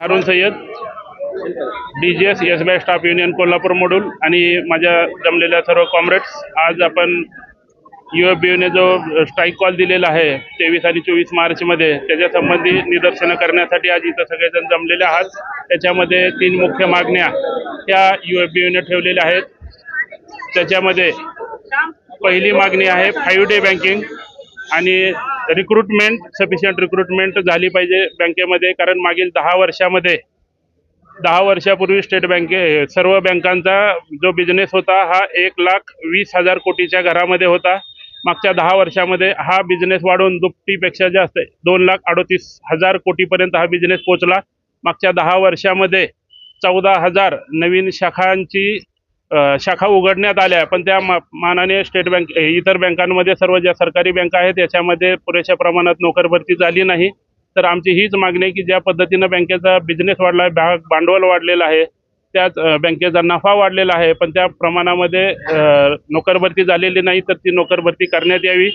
Arun Sayyed D G S S B I staff union Kolhapur module आणि माझ्या जमलेल्या सर्व कॉम्रेड्स आज आपण यू एफ बी यूने जो स्ट्राईक कॉल दिलेला आहे तेवीस आणि चोवीस मार्चमध्ये त्याच्या संबंधी निदर्शनं करण्यासाठी आज इथं सगळेजण जमलेले आहात. त्याच्यामध्ये तीन मुख्य मागण्या ह्या यू एफ बी यूने ठेवलेल्या आहेत. त्याच्यामध्ये पहिली मागणी आहे फाईव्ह डे बँकिंग आणि रिक्रुटमेंट सफिशियंट रिक्रुटमेंट झाली पाहिजे बँकेमध्ये. कारण मागील दहा वर्षामध्ये दहा वर्षापूर्वी स्टेट बँके सर्व बँकांचा जो बिझनेस होता हा एक लाख वीस हजार कोटीच्या घरामध्ये होता. मागच्या दहा वर्षामध्ये हा बिझनेस वाढून दुपटीपेक्षा जास्त दोन लाख अडोतीस हजार कोटीपर्यंत हा बिझनेस पोहोचला. मागच्या दहा वर्षामध्ये चौदा हजार नवीन शाखांची शाखा उघडण्यात आल्या. पण त्या मा मानाने स्टेट बँक इतर बँकांमध्ये सर्व ज्या सरकारी बँका आहेत याच्यामध्ये पुरेशा प्रमाणात नोकर भरती झाली नाही. तर आमची हीच मागणी आहे की ज्या पद्धतीनं बँकेचा बिझनेस वाढला आहे भाग भांडवल वाढलेलं आहे त्याच बँकेचा नफा वाढलेला आहे पण त्या प्रमाणामध्ये अ, नोकर भरती झालेली नाही तर ती नोकर भरती करण्यात यावी.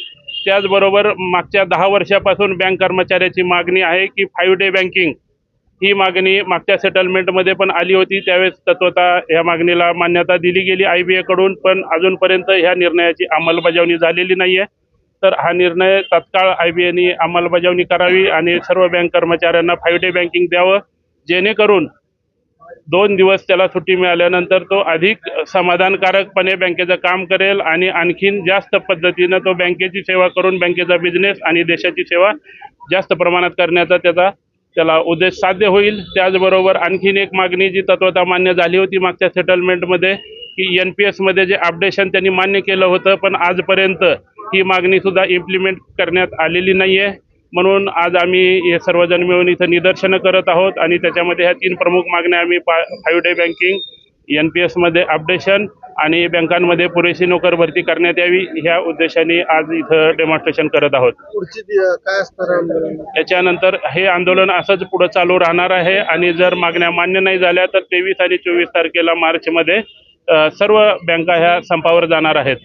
त्याचबरोबर मागच्या दहा वर्षापासून बँक कर्मचाऱ्याची मागणी आहे की फाईव्ह डे बँकिंग ही मागणी मागच्या सेटलमेंटमध्ये पण आली होती. त्यावेळेस तत्वता या मागणीला मान्यता दिली गेली आय बी एकडून पण अजूनपर्यंत ह्या निर्णयाची अंमलबजावणी झालेली नाही आहे तर हा निर्णय तत्काळ आय बी एने अंमलबजावणी करावी आणि सर्व बँक कर्मचाऱ्यांना फाईव्ह डे बँकिंग द्यावं. जेणेकरून दोन दिवस त्याला सुट्टी मिळाल्यानंतर तो अधिक समाधानकारकपणे बँकेचं काम करेल आणि आणखीन जास्त पद्धतीनं तो बँकेची सेवा करून बँकेचा बिझनेस आणि देशाची सेवा जास्त प्रमाणात करण्याचा त्याचा त्याला उद्देश साध्य होईल. त्याचबरोबर आणखीन एक मागणी जी तत्वता मान्य झाली होती मागच्या सेटलमेंटमध्ये की एन पी एसमध्ये जे अपडेशन त्यांनी मान्य केलं होतं पण आजपर्यंत ही मागणी सुद्धा इम्प्लिमेंट करण्यात आलेली नाही आहे म्हणून आज आम्ही हे सर्वजण मिळून इथं निदर्शनं करत आहोत आणि त्याच्यामध्ये ह्या तीन प्रमुख मागण्या आम्ही पा five day banking N P एसमध्ये अपडेशन आणि बँकांमध्ये पुरेशी नोकर भरती करण्यात यावी ह्या उद्देशाने आज इथं डेमॉन्स्ट्रेशन करत आहोत. पुढची दि- काय असणार आंदोलन? याच्यानंतर हे आंदोलन असंच पुढं चालू राहणार आहे आणि जर मागण्या मान्य नाही झाल्या तर तेवीस आणि चोवीस तारखेला मार्चमध्ये सर्व बँका ह्या संपावर जाणार आहेत.